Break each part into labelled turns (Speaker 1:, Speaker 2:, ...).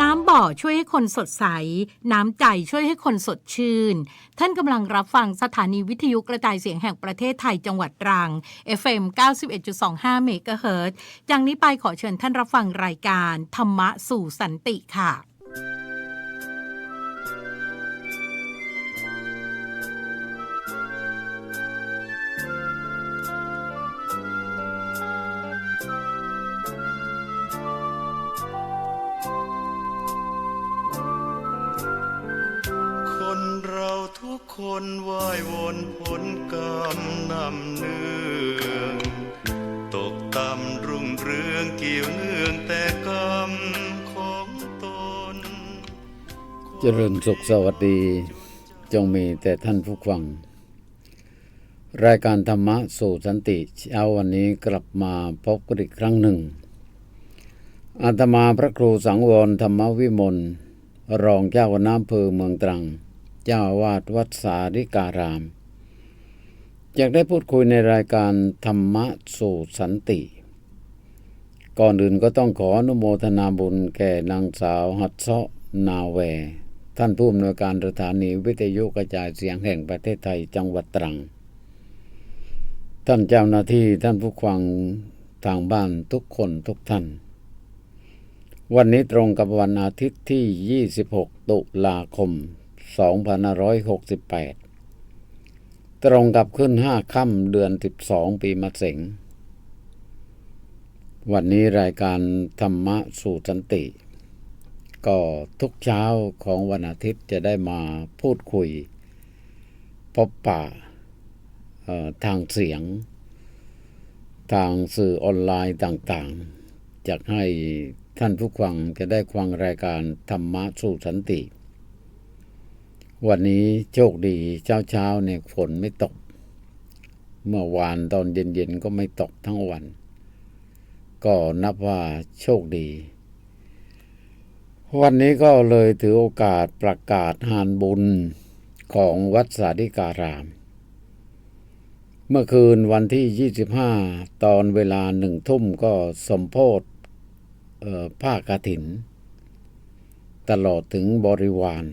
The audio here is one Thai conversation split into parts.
Speaker 1: น้ำบ่อช่วยให้คนสดใส น้ำใจช่วยให้คนสดชื่น ท่านกำลังรับฟังสถานีวิทยุกระจายเสียงแห่งประเทศไทยจังหวัดตรัง FM 91.25เมกะเฮิรตซ์จากนี้ไปขอเชิญท่านรับฟังรายการธรรมะสู่สันติค่ะ
Speaker 2: จริญสุขสวัสดี จงมีแต่ท่านผู้ฟัง รายการธรรมะสู่สันติเช้าวันนี้กลับมาพบกันอีกครั้งหนึ่ง อาตมาพระครูสังวรธรรมวิมลรองเจ้าคณะอำเภอเมืองตรัง เจ้าวาดวัดสาริการาม อยากได้พูดคุยในรายการธรรมะสู่สันติ ก่อนอื่นก็ต้องขออนุโมทนาบุญแก่นางสาวหัดเซาะนาแว ท่านผู้อำนวยการสถานีวิทยุกระจายเสียงแห่งประเทศไทยจังหวัดตรัง ท่านเจ้าหน้าที่ท่านผู้ฟังทางบ้านทุกคนทุกท่าน วันนี้ตรงกับวันอาทิตย์ที่ 26 ตุลาคม 2568 ตรงกับขึ้น 5 ค่ำเดือน 12 ปีมะเสงวันนี้รายการธรรมะสู่สันติ ก็ทุกเช้าของวันอาทิตย์จะได้มาพูดคุย พบปะทางเสียง ทางสื่อออนไลน์ต่างๆจากให้ท่านผู้ฟังจะได้ฟังรายการธรรมะสู่สันติ วันนี้โชคดีเช้าเช้าๆเนี่ยฝนไม่ตก เมื่อวานตอนเย็นๆก็ไม่ตกทั้งวัน ก็นับว่าโชคดี วันนี้ก็เลยถือโอกาสประกาศหานบุญของวัดสาธิการาม เมื่อคืนวันที่ 25 ตอนเวลาหนึ่งทุ่มก็สมโพธออผ้ากฐิน ตลอดถึงบริวาร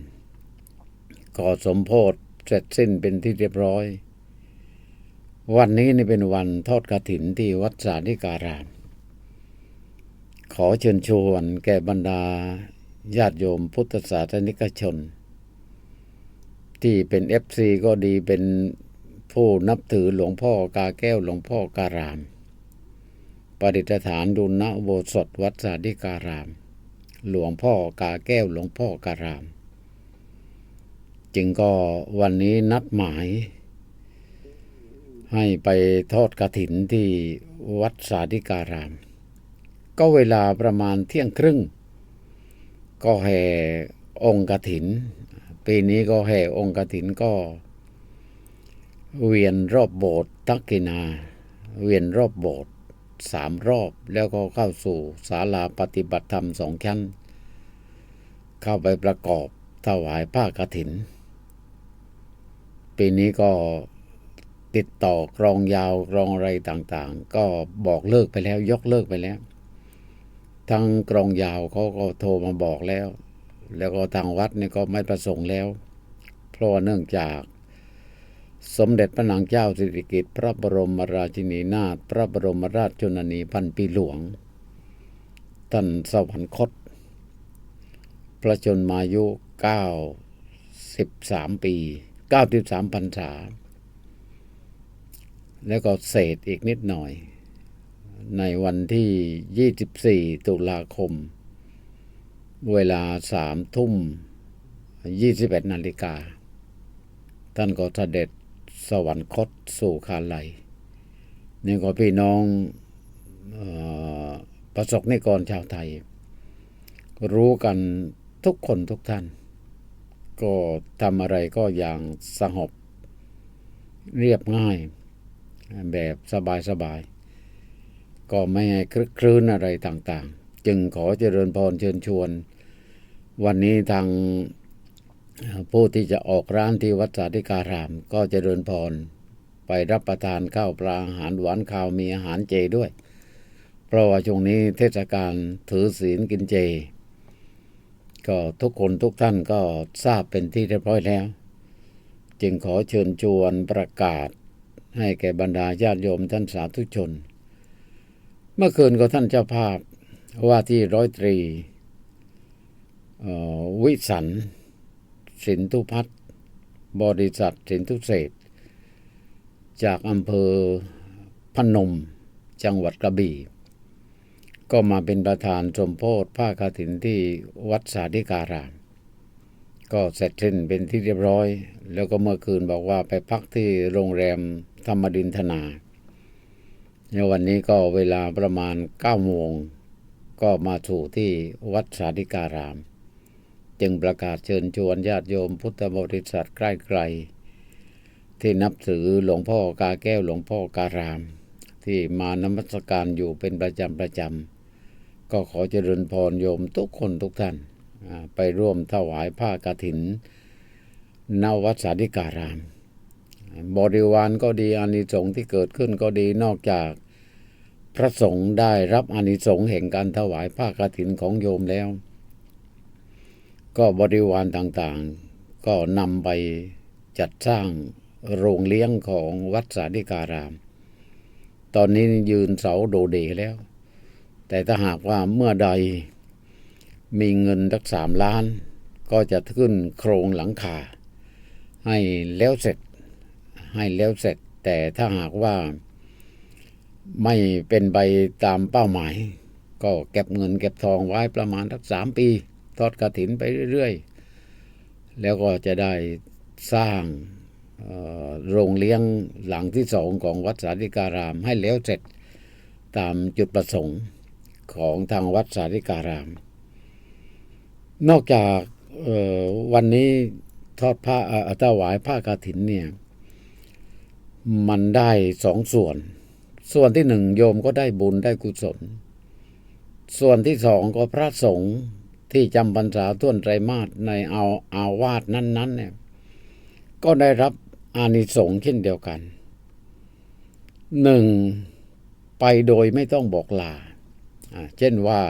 Speaker 2: ก็สมโพธเสร็จสิ้นเป็นที่เรียบร้อย วันนี้นี่เป็นวันทอดกฐินที่วัดสาธิการาม ขอเชิญชวนแก่บรรดา ญาติโยมพุทธศาสนิกชน ที่เป็นเอฟซีก็ดีเป็นผู้นับถือหลวงพ่อกาแก้วหลวงพ่อการาม ประดิษฐานดุลณโบสถวัดสาธิการาม หลวงพ่อกาแก้วหลวงพ่อการาม จึงก็วันนี้นัดหมาย ให้ไปทอดกระถินที่วัดสาธิการาม ก็เวลาประมาณเที่ยงครึ่ง ก็แห่องค์กถิน ปีนี้ก็แห่องค์กถินก็ เวียนรอบโบสถ์ทักกินา เวียนรอบโบสถ์สามรอบแล้วก็เข้าสู่ศาลาปฏิบัติธรรมสองชั้น เข้าไปประกอบถวายผ้ากฐิน ปีนี้ก็ติดต่อกรองยาวกรองอะไรต่างๆ ก็บอกเลิกไปแล้วยกเลิกไปแล้ว ทางกรองยาวเขาก็โทรมาบอกแล้ว แล้วก็ทางวัดนี่ก็ไม่ประสงค์แล้ว เพราะเนื่องจาก สมเด็จพระนางเจ้าสิริกิติ์พระบรมราชินีนาถพระบรมราชชนนีพันปีหลวงท่านสวรรคต พระชนมายุ 93 ปี 93พรรษาแล้วก็เศษอีกนิดหน่อย ในวันที่ 24 ตุลาคม เวลาสามทุ่ม 21 นาฬิกา ท่านก็เสด็จสวรรคตสู่คาไลนี่ก็พี่น้องออประสบนิกรชาวไทย รู้กันทุกคนทุกท่าน ก็ทำอะไรก็อย่างสงบเรียบง่ายแบบสบายๆ ก็ไม่ให้คลึกครื้นอะไรต่างๆ จึงขอเจริญพรเชิญชวน วันนี้ทางผู้ที่จะออกร้านที่วัดสาธิการาม ก็เจริญพรไปรับประทานข้าวปลาอาหารหวานข้าวมีอาหารเจด้วย เพราะว่าช่วงนี้เทศกาลถือศีลกินเจ ก็ทุกคนทุกท่านก็ทราบเป็นที่เรียบร้อยแล้ว จึงขอเชิญชวนประกาศให้แก่บรรดาญาติโยมท่านสาธุชน เมื่อคืนก็ท่านเจ้าภาพว่าที่ร้อยตรีวิสันสินทุพัฒน์บริษัทสินทุเศษ จากอำเภอพนมจังหวัดกระบี่ก็มาเป็นประธานสมโพธิผ้ากฐินที่วัดสาธิการาม ก็เสร็จสิ้นเป็นที่เรียบร้อย แล้วก็เมื่อคืนบอกว่าไปพักที่โรงแรมธรรมดินธนา ในวันนี้ก็เวลาประมาณ9โมงก็มาสู่ที่วัดสาธิการาม จึงประกาศเชิญชวนญาติโยมพุทธบริษัทใกล้ไกล ที่นับถือหลวงพ่อกาแก้วหลวงพ่อการาม ที่มานมัสการอยู่เป็นประจำประจำก็ขอเจริญพรโยมทุกคนทุกท่านไปร่วมถวายผ้ากฐินนวัดสาธิการาม บริวารก็ดีอานิสงส์ที่เกิดขึ้นก็ดีนอกจาก พระสงฆ์ได้รับอนิสงส์แห่งการถวายผ้ากฐินของโยมแล้ว ก็บริวารต่างๆ ก็นำไปจัดสร้างโรงเลี้ยงของวัดสาธิการาม ตอนนี้ยืนเสาโดเดแล้ว แต่ถ้าหากว่าเมื่อใดมีเงินสักสามล้าน ก็จะขึ้นโครงหลังคาให้แล้วเสร็จให้แล้วเสร็จ แต่ถ้าหากว่า ไม่เป็นไปตามเป้าหมาย ก็เก็บเงินเก็บทองไว้ประมาณสักสามปี ทอดกระถินไปเรื่อยๆ แล้วก็จะได้สร้างโรงเลี้ยงหลังที่สองของวัดสาธิการามให้แล้วเสร็จตามจุดประสงค์ของทางวัดสาธิการาม นอกจากวันนี้ทอดผ้าอ่อถวายผ้ากฐินเนี่ย มันได้สองส่วน ส่วนที่หนึ่งโยมก็ได้บุญได้กุศล ส่วนที่สองก็พระสงฆ์ที่จำพรรษาต้วนไตรมาสในเอาอาวาสนั้นๆเนี่ยก็ได้รับอานิสงส์เช่นเดียวกันหนึ่งไปโดยไม่ต้องบอกลา เช่นว่า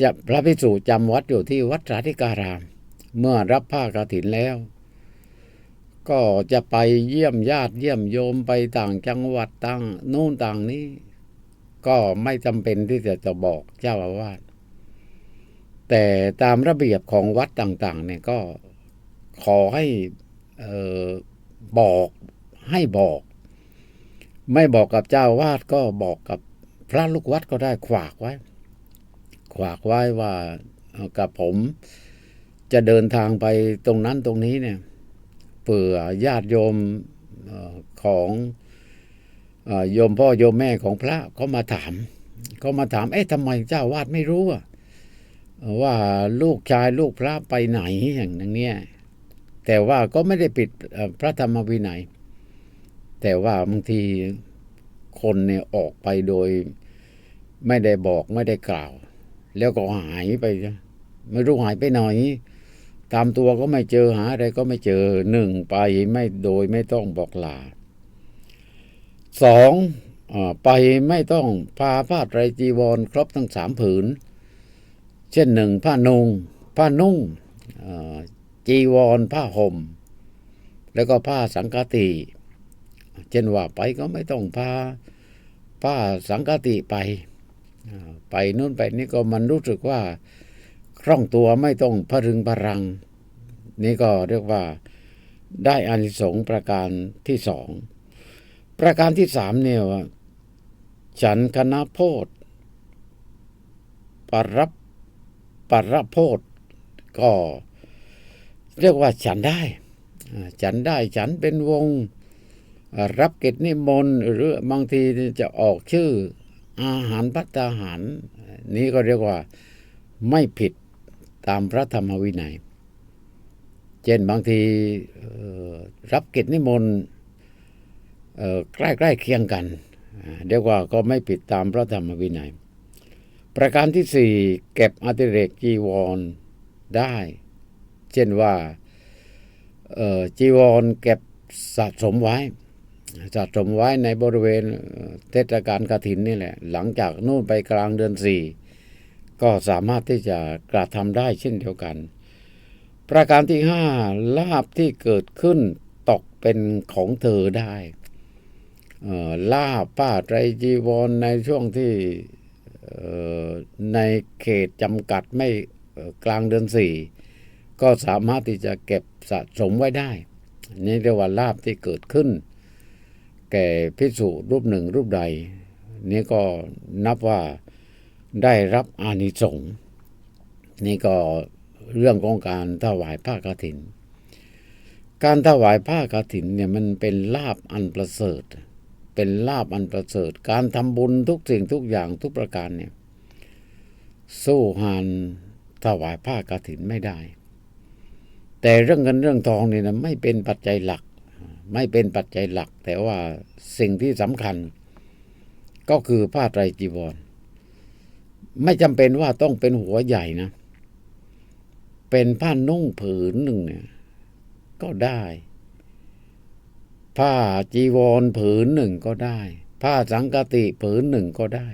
Speaker 2: จะพระภิกษุจำวัดอยู่ที่วัดสาธิการาม เมื่อรับผ้ากฐินแล้ว ก็จะไปเยี่ยมญาติเยี่ยมโยมไปต่างจังหวัดต่างนู่นต่างนี้ ก็ไม่จำเป็นที่จะจะบอกเจ้าอาวาสแต่ตามระเบียบของวัดต่าง ๆ เนี่ยก็ขอให้ออบอกให้บอก ไม่บอกกับเจ้าอาวาดก็บอกกับพระลูกวัดก็ได้ขวากไว้ ขวากไว้ว่ากับผมจะเดินทางไปตรงนั้นตรงนี้เนี่ย เผื่อญาติโยมของโยมพ่อโยมแม่ของพระเขามาถามเขามาถาม เอ๊ะทำไมเจ้าวาดไม่รู้ว่าลูกชายลูกพระไปไหนอย่างนั้นเนี่ยแต่ว่าก็ไม่ได้ปิดพระธรรมวินัย แต่ว่าบางทีคนเนี่ยออกไปโดย ไม่ได้บอกไม่ได้กล่าว แล้วก็หายไป ไม่รู้หายไปไหน ตามตัวก็ไม่เจอหาอะไรก็ไม่เจอหนึ่งไปไม่โดยไม่ต้องบอกลาสองอไปไม่ต้องพาผ้าไตรจีวรครบทั้งสามผืน เช่นหนึ่งผ้านุงผ้านุ่งจีวรผ้าห่ม แล้วก็ผ้าสังกติ เช่นว่าไปก็ไม่ต้องพาผ้าสังกติไป ไปนู่นไปนี่ก็มันรู้สึกว่า คล่องตัวไม่ต้องพรึงพรัง นี่ก็เรียกว่าได้อานิสงส์ประการที่สองประการที่สามเนี่ยว่าฉันคณะโพธปรับปรับโพธก็ เรียกว่าฉันได้ ฉันได้ฉันเป็นวง รับกิจนิมนต์หรือบางทีจะออกชื่ออาหารพัตตาหาร นี้ก็เรียกว่าไม่ผิด ตามพระธรรมวินัย เช่นบางทีรับกิจนิมนต์ใกล้ๆเคียงกันเรียกว่าก็ไม่ผิดตามพระธรรมวินัย ประการที่สี่เก็บอติเรกจีวรได้ เช่นว่าจีวรเก็บสะสมไว้สะสมไว้ในบริเวณเทศกาลกฐินนี่แหละ หลังจากนู่นไปกลางเดือนสี่ ก็สามารถที่จะกระทำได้เช่นเดียวกัน ประการที่ห้าลาบที่เกิดขึ้นตกเป็นของเธอได้ลาบป้าไตรจีวรในช่วงที่ในเขตจำกัดไม่กลางเดือนสี่ก็สามารถที่จะเก็บสะสมไว้ได้ นี่เรียกว่าลาบที่เกิดขึ้น แก่พิสูรูปหนึ่งรูปใด นี่ก็นับว่า ได้รับอานิสงส์นี่ก็เรื่องของการถวายผ้ากฐิน การถวายผ้ากฐินเนี่ยมันเป็นลาบอันประเสริฐ เป็นลาบอันประเสริฐ การทำบุญทุกสิ่งทุกอย่างทุกประการเนี่ยสู้หานถวายผ้ากฐินไม่ได้ แต่เรื่องเงินเรื่องทองเนี่ยนะไม่เป็นปัจจัยหลัก ไม่เป็นปัจจัยหลัก แต่ว่าสิ่งที่สำคัญ ก็คือผ้าไตรจีวร ไม่จำเป็นว่าต้องเป็นหัวใหญ่นะ เป็นผ้านุ่งผืนหนึ่งเนี่ย ก็ได้ ผ้าจีวรผืนหนึ่งก็ได้ ผ้าสังกติผืนหนึ่งก็ได้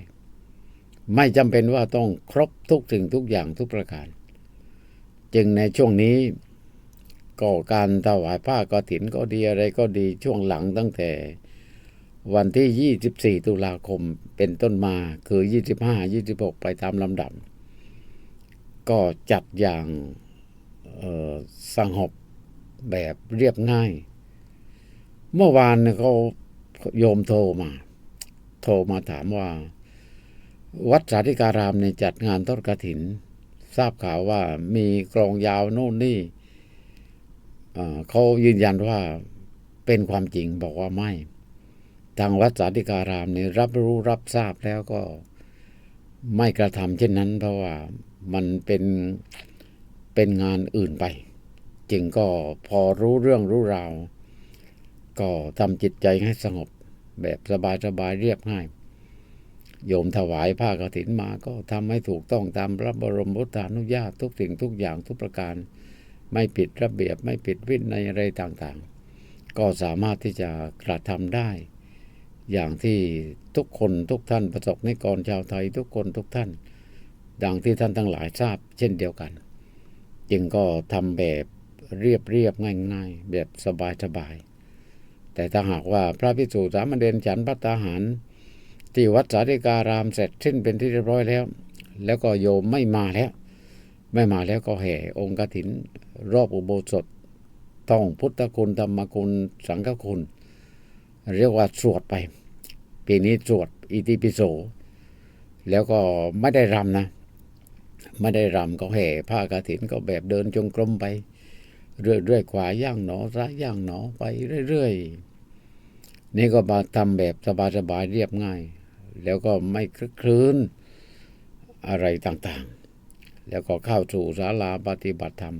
Speaker 2: ไม่จำเป็นว่าต้องครบทุกสิ่งทุกอย่างทุกประการ จึงในช่วงนี้ก็การถวายผ้ากฐินก็ดีอะไรก็ดีช่วงหลังตั้งแต่ วันที่ 24 ตุลาคมเป็นต้นมาคือ 25 26 ไปตามลำดับ ก็จัดอย่างเอ่อสงบแบบเรียบง่าย เมื่อวานเขาโยมโทรมา โทรมาถามว่า วัดสาธิการามเนี่ยจัดงานทอดกระถิน ทราบข่าวว่ามีกลองยาวโน่นนี่เขายืนยันว่าเป็นความจริงบอกว่าไม่ ทางวัดสาธิการามเนี่ยรับรู้รับทราบแล้วก็ไม่กระทำเช่นนั้น เพราะว่ามันเป็นเป็นงานอื่นไป จึงก็พอรู้เรื่องรู้ราว ก็ทำจิตใจให้สงบแบบสบายๆเรียบง่าย โยมถวายผ้ากฐินมาก็ทำให้ถูกต้องตามพระบรมพุทธานุญาตทุกสิ่งทุกอย่างทุกประการ ไม่ผิดระเบียบไม่ผิดวินัยอะไรต่างๆ ก็สามารถที่จะกระทำได้ อย่างที่ทุกคนทุกท่านประสบนิกรชาวไทยทุกคนทุกท่าน ดังที่ท่านทั้งหลายทราบ เช่นเดียวกัน จึงก็ทำแบบเรียบเรียบง่ายง่ายๆแบบสบายสบาย แต่ถ้าหากว่าพระพิสุสามเณรฉันพัตตาหาร ที่วัดสาธิการามเสร็จสิ้นเป็นที่เรียบร้อยแล้ว แล้วก็โยมไม่มาแล้ว ไม่มาแล้วก็แห่องค์กถิน รอบอุโบสถท่องพุทธคุณธรรมคุณสังฆคุณ เรียกว่าสวดไป ปีนี้สวดอิติปิโส แล้วก็ไม่ได้รำนะ ไม่ได้รำก็แห่ผ้ากฐินก็แบบเดินจงกรมไป เรื่อยๆขวาย่างหนอซ้ายย่างหนอไปเรื่อยๆ นี่ก็มาทำแบบสบายๆเรียบง่าย แล้วก็ไม่คลึกคลื้นอะไรต่างๆ แล้วก็เข้าสู่ศาลาปฏิบัติธรรม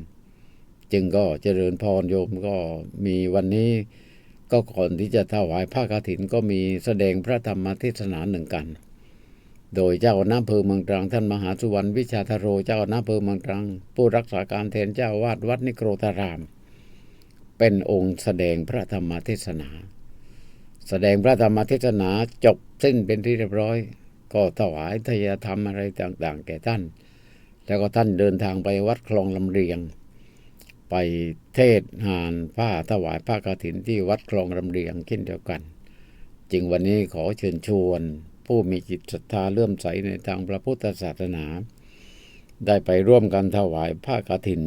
Speaker 2: จึงก็เจริญพรโยมก็มีวันนี้ ก็ก่อนที่จะถวายผ้ากฐินก็มีแสดงพระธรรมเทศนาหนึ่งกัน โดยเจ้าณะอำเภอเมืองตรังท่านมหาสุวรรณวิชาธโรเจ้าณะอำเภอเมืองตรัง ผู้รักษาการแทนเจ้าวาดวัดนิโครธาราม เป็นองค์แสดงพระธรรมเทศนา แสดงพระธรรมเทศนาจบสิ้นเป็นที่เรียบร้อย ก็ถวายทายธรรมอะไรต่างๆ แก่ท่าน แล้วก็ท่านเดินทางไปวัดคลองลำเรียง ไปเทศน์งานผ้าถวายผ้ากฐินที่วัดคลองลำเรียงเช่นเดียวกัน จึงวันนี้ขอเชิญชวน ผู้มีจิตศรัทธาเลื่อมใสในทางพระพุทธศาสนา ได้ไปร่วมกันถวายผ้ากฐิน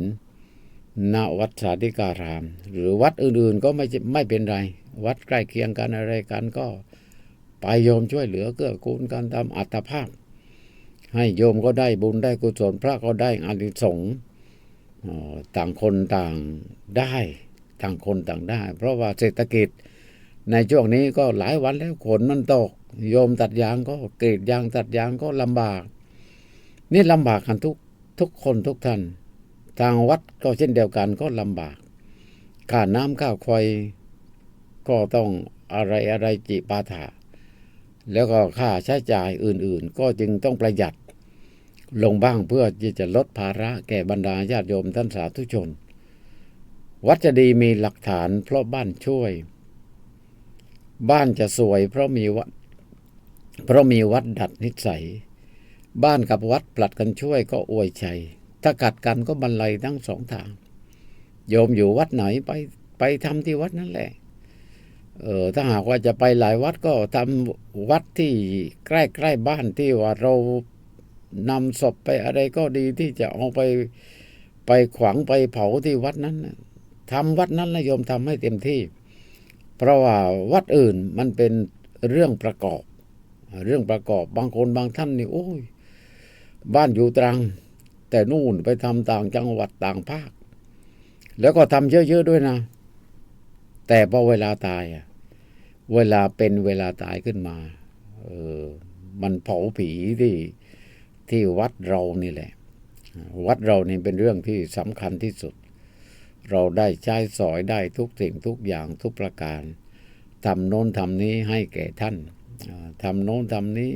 Speaker 2: ณวัดสาธิการาม หรือวัดอื่นๆก็ไม่ไม่เป็นไร วัดใกล้เคียงกันอะไรกันก็ไปโยมช่วยเหลือเกื้อกูลกันตามอัตภาพ ให้โยมก็ได้บุญได้กุศลพระก็ได้อานิสงส์ ต่างคนต่างได้ต่างคนต่างได้ เพราะว่าเศรษฐกิจในช่วงนี้ก็หลายวันแล้วฝนมันตก โยมตัดยางก็กรีดยางตัดยางก็ลำบาก นี่ลำบากกันทุกทุกคนทุกท่านทางวัดก็เช่นเดียวกันก็ลำบากค่าน้ำค่าไฟก็ต้องอะไรอะไรจิปาถะแล้วก็ค่าใช้จ่ายอื่นๆ ก็จึงต้องประหยัด ลงบ้างเพื่อที่จะลดภาระแก่บรรดาญาติโยมท่านสาธุชน วัดจะดีมีหลักฐานเพราะบ้านช่วย บ้านจะสวยเพราะมีวัด เพราะมีวัดดัดนิสัย บ้านกับวัดผลัดกันช่วยก็อวยชัยถ้ากัดกันก็บรรลัยทั้งสองทาง โยมอยู่วัดไหนไปไปทำที่วัดนั่นแหละ เออถ้าหากว่าจะไปหลายวัดก็ทำวัดที่ใกล้ใกล้บ้านที่ว่าเรา นำศพไปอะไรก็ดีที่จะเอาไปไปขวางไปเผาที่วัดนั้นทำวัดนั้นนะโยมทำให้เต็มที่ เพราะว่าวัดอื่นมันเป็นเรื่องประกอบ เรื่องประกอบบางคนบางท่านนี่โอ้ยบ้านอยู่ตรัง แต่นู่นไปทำต่างจังหวัดต่างภาค แล้วก็ทำเยอะๆด้วยนะ แต่พอเวลาตายอะเวลาเป็นเวลาตายขึ้นมา เออ มันเผาผีที่ ที่วัดเรานี่แหละ วัดเรานี่เป็นเรื่องที่สำคัญที่สุด เราได้ใช้สอยได้ทุกสิ่งทุกอย่างทุกประการทำโน้นทำนี้ให้แก่ท่านทำโน้นทำนี้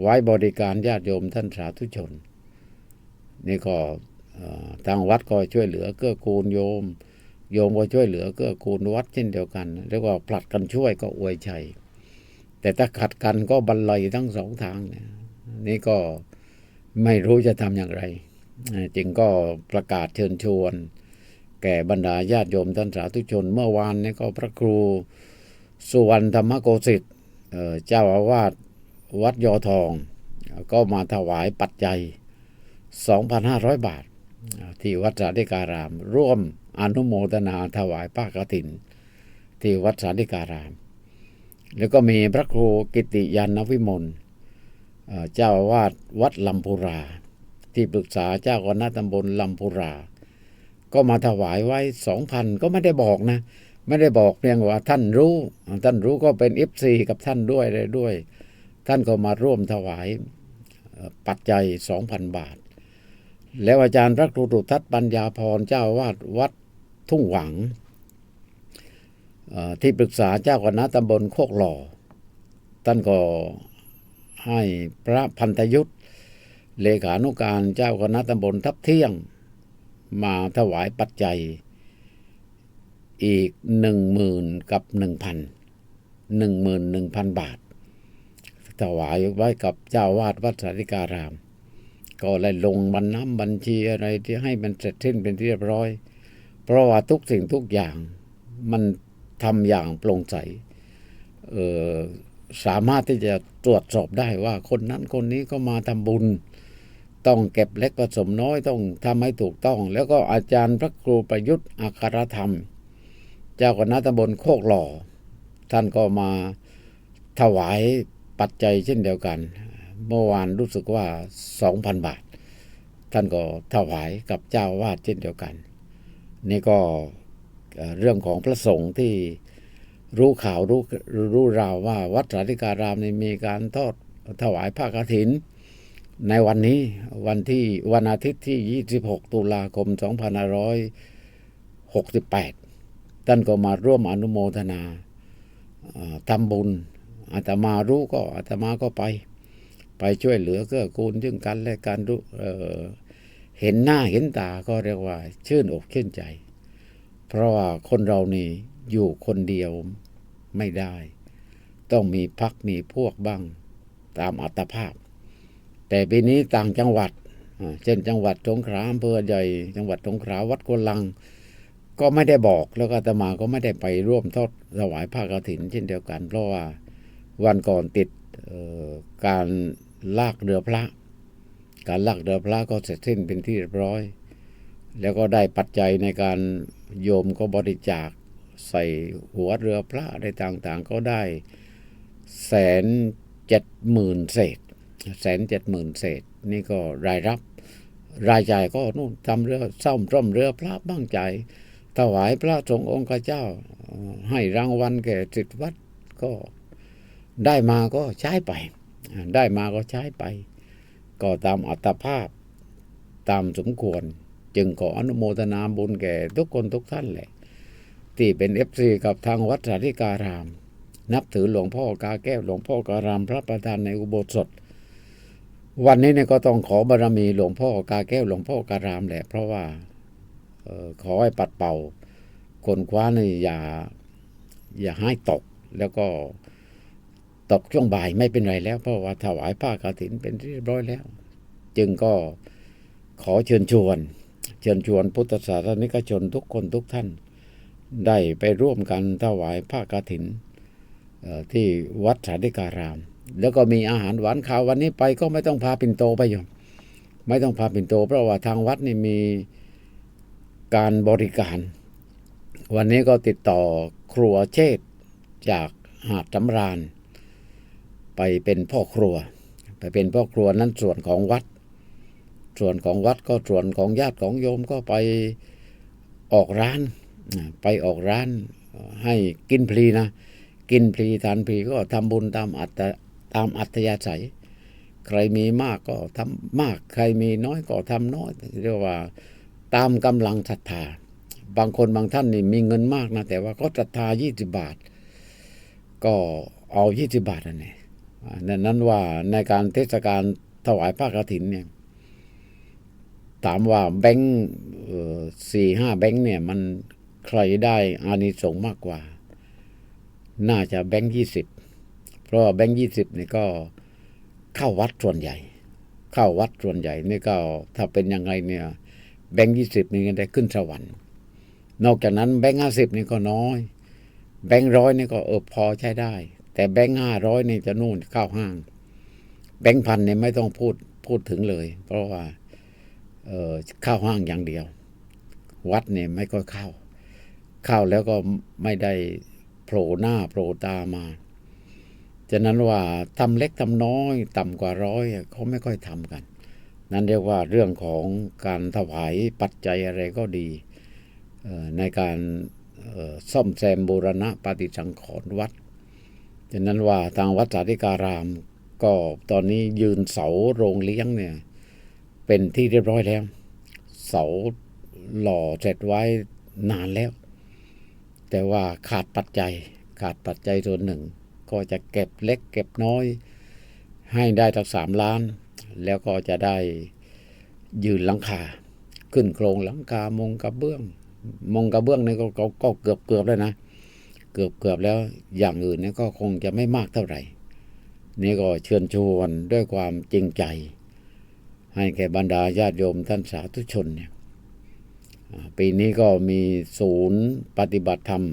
Speaker 2: ไว้บริการญาติโยมท่านสาธุชน นี่ก็ทางวัดก็ช่วยเหลือเกื้อกูลโยม โยมก็ช่วยเหลือเกื้อกูลวัดเช่นเดียวกันเรียกว่าผลัดกันช่วยก็อวยชัยแต่ถ้าขัดกันก็บรรลัยทั้งสองทางเนี่ยนี่ก็ ไม่รู้จะทำอย่างไร จึงก็ประกาศเชิญชวน แก่บรรดาญาติโยมท่านสาธุชน เมื่อวานนี้ก็พระครูสุวรรณธรรมโกสิทธิ์เจ้าอาวาสวัดยอทอง ก็มาถวายปัจจัย 2,500 บาท ที่วัดสาธิการาม ร่วมอนุโมทนาถวายผ้ากฐิน ที่วัดสาธิการาม แล้วก็มีพระครูกิติยานวิมล เจ้าอาวาสวัดลำพูรา ที่ปรึกษาเจ้าคณะตำบลลำพูรา ก็มาถวายไว้สองพันก็ไม่ได้บอกนะ ไม่ได้บอกเพียงว่าท่านรู้ ท่านรู้ก็เป็นเอฟซีกับท่านด้วยอะไรด้วย ท่านก็มาร่วมถวายปัจจัยสองพันบาท แล้วอาจารย์พระครูดุทัศน์ปัญญาพรเจ้าวาดวัดทุ่งหวังที่ปรึกษาเจ้าคณะตำบลโคกหล่อท่านก็ ให้พระพันธยุทธเลขานุการเจ้าคณะตำบลทับเที่ยง มาถวายปัจจัย อีกหนึ่งหมื่นกับหนึ่งพันหนึ่งหมื่นหนึ่งพันบาท ถวายไว้กับเจ้าวาดวัดสาธิการาม ก็เลยลงบันน้ำบัญชีอะไรที่ให้มันเสร็จสิ้นเป็นที่เรียบร้อย เพราะว่าทุกสิ่งทุกอย่างมันทำอย่างโปร่งใสเออ สามารถที่จะตรวจสอบได้ว่าคนนั้นคนนี้ก็มาทำบุญ ต้องเก็บเล็กผสมน้อยต้องทำให้ถูกต้อง แล้วก็อาจารย์พระครูประยุทธ์อัคารธรรม เจ้าคณะตำบลโคกหล่อ ท่านก็มาถวายปัจจัยเช่นเดียวกัน เมื่อวานรู้สึกว่า2,000บาท ท่านก็ถวายกับเจ้าวาดเช่นเดียวกัน นี่ก็เรื่องของพระสงฆ์ที่ รู้ข่าวรู้รู้ราวว่าวัดสาธิการามนี่มีการทอดถวายผ้ากฐิน ในวันนี้วันที่วันอาทิตย์ที่ 26 ตุลาคม 2568 ท่านก็มาร่วมอนุโมทนาทำบุญอาตมารู้ก็อาตมาก็ไป ไปช่วยเหลือเกื้อกูลซึ่งกันและกันรู้เอ่อเห็นหน้าเห็นตาก็เรียกว่า ชื่นอกชื่นใจ เพราะว่าคนเรานี่ อยู่คนเดียวไม่ได้ ต้องมีพักมีพวกบ้างตามอัตภาพ แต่ปีนี้ต่างจังหวัด เช่นจังหวัดสงขลาอำเภอใหญ่ จังหวัดสงขลาวัดกวลัง ก็ไม่ได้บอกแล้วก็อาตมาก็ไม่ได้ไปร่วมทอดถวายผ้ากฐิน เช่นเดียวกัน เพราะว่าวันก่อนติดการลากเรือพระ การลากเรือพระก็เสร็จสิ้นเป็นที่เรียบร้อย แล้วก็ได้ปัจจัยในการโยมก็บริจาค ใส่หัวเรือพระอะไรต่างๆ ก็ได้แสนเจ็ดหมื่นเศษแสนเจ็ดหมื่นเศษ นี่ก็รายรับรายจ่ายก็นู่นทำเรือซ่อมร่มเรือพระบ้างใจถวายพระสงฆ์องค์เจ้า ให้รางวัลแก่สิทธิวัดก็ได้มาก็ใช้ไป ได้มาก็ใช้ไป ก็ตามอัตภาพตามสมควร จึงขออนุโมทนาบุญแก่ทุกคนทุกท่านแหละ ที่เป็นเอฟซีกับทางวัดสาธิการาม นับถือหลวงพ่อกาแก้วหลวงพ่อการามพระประธานในอุโบสถ วันนี้เนี่ยก็ต้องขอบารมีหลวงพ่อกาแก้วหลวงพ่อการามแหละ เพราะว่าออขอให้ปัดเป่า คนคว้านี่อย่าอย่าให้ตก แล้วก็ตกช่วงบ่ายไม่เป็นไรแล้ว เพราะว่าถวายผ้ากฐินเป็นที่เรียบร้อยแล้ว จึงก็ขอเชิญชวน เชิญชวนพุทธศาสนิกชนทุกคนทุกท่าน ได้ไปร่วมกันถวายผ้ากฐินที่วัดสาธิการาม แล้วก็มีอาหารหวานข้าววันนี้ไปก็ไม่ต้องพาปิ่นโตไปโยมไม่ต้องพาปิ่นโต เพราะว่าทางวัดนี่มีการบริการ วันนี้ก็ติดต่อครัวเชษจากหาดสำราญ ไปเป็นพ่อครัว ไปเป็นพ่อครัวนั้นส่วนของวัด ส่วนของวัดก็ส่วนของญาติของโยมก็ไปออกร้าน ไปออกร้านให้กินพลีนะ กินพลีทานพลีก็ทำบุญตามอัตตามอัธยาศัย ใครมีมากก็ทำมาก ใครมีน้อยก็ทำน้อย เรียกว่าตามกำลังศรัทธา บางคนบางท่านนี่มีเงินมากนะ แต่ว่าก็ศรัทธา20บาท ก็เอา20บาทนั่นเองนั้นว่าในการเทศกาลถวายผ้ากฐินเนี่ยถามว่าแบงค์สี่ห้าแบงค์เนี่ยมัน ใครได้อานิสงส์มากกว่า น่าจะแบงค์ยี่สิบเพราะแบงค์ยี่สิบนี่ก็เข้าวัดส่วนใหญ่ เข้าวัดส่วนใหญ่นี่ก็ถ้าเป็นยังไงเนี่ย แบงค์ยี่สิบนี่ก็ได้ขึ้นสวรรค์ นอกจากนั้นแบงค์ห้าสิบนี่ก็น้อย แบงค์ร้อยนี่ก็เออพอใช้ได้ แต่แบงค์ห้าร้อยนี่จะนู่นเข้าห้าง แบงค์พันเนี่ยไม่ต้องพูดพูดถึงเลย เพราะว่าเออเข้าห้างอย่างเดียว วัดเนี่ยไม่ค่อยเข้า เข้าแล้วก็ไม่ได้โผล่หน้าโผล่ตามาฉะนั้นว่าทำเล็กทำน้อย ต่ำกว่าร้อยเขาไม่ค่อยทำกัน นั่นเรียกว่าเรื่องของการถวายปัจจัยอะไรก็ดี ในการซ่อมแซมบูรณะปฏิสังขรณ์วัดฉะนั้นว่าทางวัดสาธิการามก็ตอนนี้ยืนเสาโรงเลี้ยงเนี่ย เป็นที่เรียบร้อยแล้ว เสาหล่อเสร็จไว้นานแล้ว แต่ว่าขาดปัจจัย ขาดปัจจัยส่วนหนึ่ง ก็จะเก็บเล็กเก็บน้อย ให้ได้ทั้งสามล้าน แล้วก็จะได้ยืนหลังคา ขึ้นโครงหลังคามงกระเบื้อง มงกระเบื้องนี่ก็ก็ก็เกือบเกือบแล้วนะ เกือบเกือบแล้วอย่างอื่นนี่ก็คงจะไม่มากเท่าไหร่ นี่ก็เชิญชวนด้วยความจริงใจ ให้แก่บรรดาญาติโยมท่านสาธุชนเนี่ย ปีนี้ก็มีศูนย์ปฏิบัติธรรม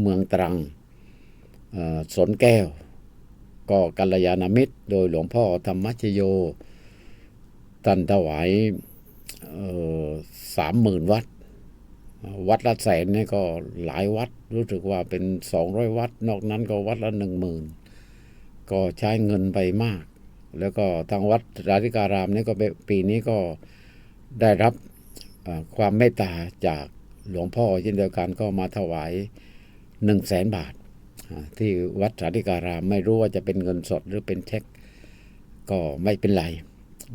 Speaker 2: เมืองตรังสนแก้ว ก็กัลยาณมิตร โดยหลวงพ่อธรรมชโยท่านถวายสามหมื่นวัด วัดละแสนนี่ก็หลายวัดรู้สึกว่าเป็นสองร้อยวัด นอกนั้นก็วัดละหนึ่งหมื่นก็ใช้เงินไปมาก แล้วก็ทางวัดราธิการามนี่ก็ปีนี้ก็ได้รับ ความเมตตาจากหลวงพ่อเช่นเดียวกันก็มาถวายหนึ่งแสนบาท ที่วัดสาธิการามไม่รู้ว่าจะเป็นเงินสดหรือเป็นเช็คก็ไม่เป็นไร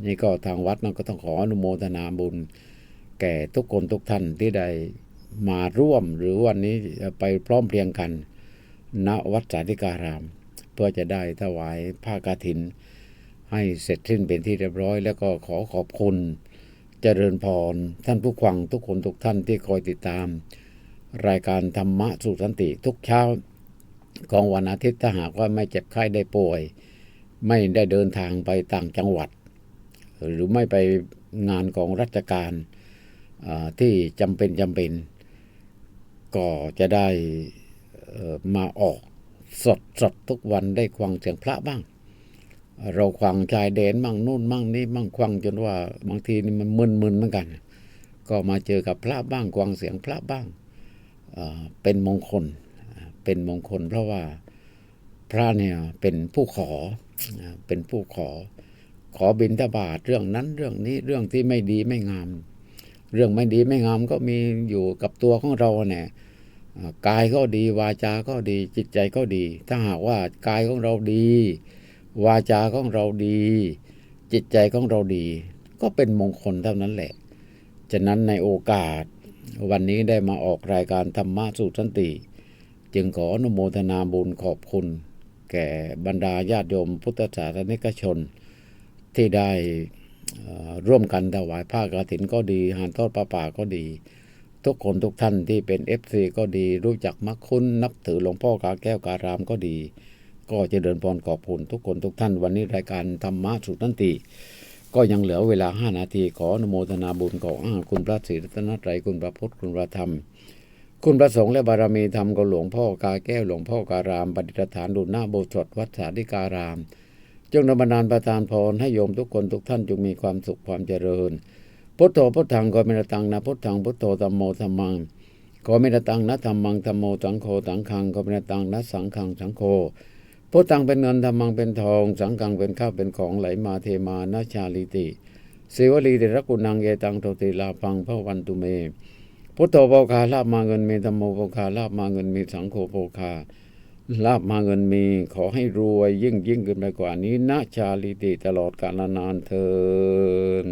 Speaker 2: นี่ก็ทางวัดนั้นก็ต้องขออนุโมทนาบุญ แก่ทุกคนทุกท่านที่ได้มาร่วมหรือวันนี้ไปพร้อมเพรียงกัน ณวัดสาธิการาม เพื่อจะได้ถวายผ้ากฐิน ให้เสร็จสิ้นเป็นที่เรียบร้อย แล้วก็ขอขอบคุณ จริญพร ท่านผู้ฟังทุกคนทุกท่านที่คอยติดตาม รายการธรรมะสู่สันติทุกเช้า ของวันอาทิตย์ถ้าหากว่าไม่เจ็บไข้ได้ป่วย ไม่ได้เดินทางไปต่างจังหวัด หรือไม่ไปงานของราชการที่จำเป็นจำเป็น ก็จะได้มาออกสดสดทุกวันได้ควังเสียงพระบ้าง เราควังชายแดนมั่งนู่นมั่งนี่มั่งควังจนว่าบางทีนี่มันมึนๆเหมือนกัน ก็มาเจอกับพระบ้างควังเสียงพระบ้างเเป็นมงคลเป็นมงคล เพราะว่าพระเนี่ยเป็นผู้ขอเป็นผู้ขอ ขอบิณฑบาตเรื่องนั้นเรื่องนี้เรื่องที่ไม่ดีไม่งาม เรื่องไม่ดีไม่งามก็มีอยู่กับตัวของเราเนี่ยกายก็ดีวาจาก็ดีจิตใจก็ดี ถ้าหากว่ากายของเราดี วาจาของเราดี จิตใจของเราดี ก็เป็นมงคลเท่านั้นแหละ ฉะนั้นในโอกาส วันนี้ได้มาออกรายการธรรมะสู่สันติ จึงขออนุโมทนาบุญขอบคุณ แก่บรรดาญาติโยมพุทธศาสนิกชน ที่ได้ร่วมกันถวายผ้ากฐินก็ดีหานทอดประป่าก็ดี ทุกคนทุกท่านที่เป็นเอฟซีก็ดี รู้จักมักคุ้นนับถือหลวงพ่อกาแก้วการามก็ดี ก็เจะเดินพรขอบคุณทุกคนทุกท่าน วันนี้รายการธรรมะสุตันติก็ยังเหลือเวลาห้านาที ขออนุโมทนาบุญของอาคุณพระศรีรัตนตรัยคุณพระพุทธคุณพระธรรม คุณพระสงฆ์และบารมีธรรมก็หลวงพ่อกาแก้วหลวงพ่อการามปฏิฐานดุลหน้าโบสถ์วัดสาธิการาม จงนำบรรดาลประทานพรให้โยมทุกคนทุกท่านจงมีความสุขความเจริญพุทโธพุทธังก็ไม่ละตังนะพุทธังพุทโธธัมโมธัมมังก็ไม่ละตังนะธัมมังธัมโมสังโฆสังฆังก็ไม่ละตังนะสังฆังสังโฆ พุทธังเป็นเงินธัมมังเป็นทอง สังฆังเป็นข้าวเป็นของไหลมาเทมานาชาลิติเสวลีเดรักุณังเยตังโทติลาพังพระวันตุเม พุทโธโภคาลาบมาเงินมีธรรมโภคาลาบมาเงินมีสังโฆโภคาลาบมาเงินมีขอให้รวยยิ่งยิ่งขึ้นไปกว่านี้นะชาลิติตลอดกาลนานเทิน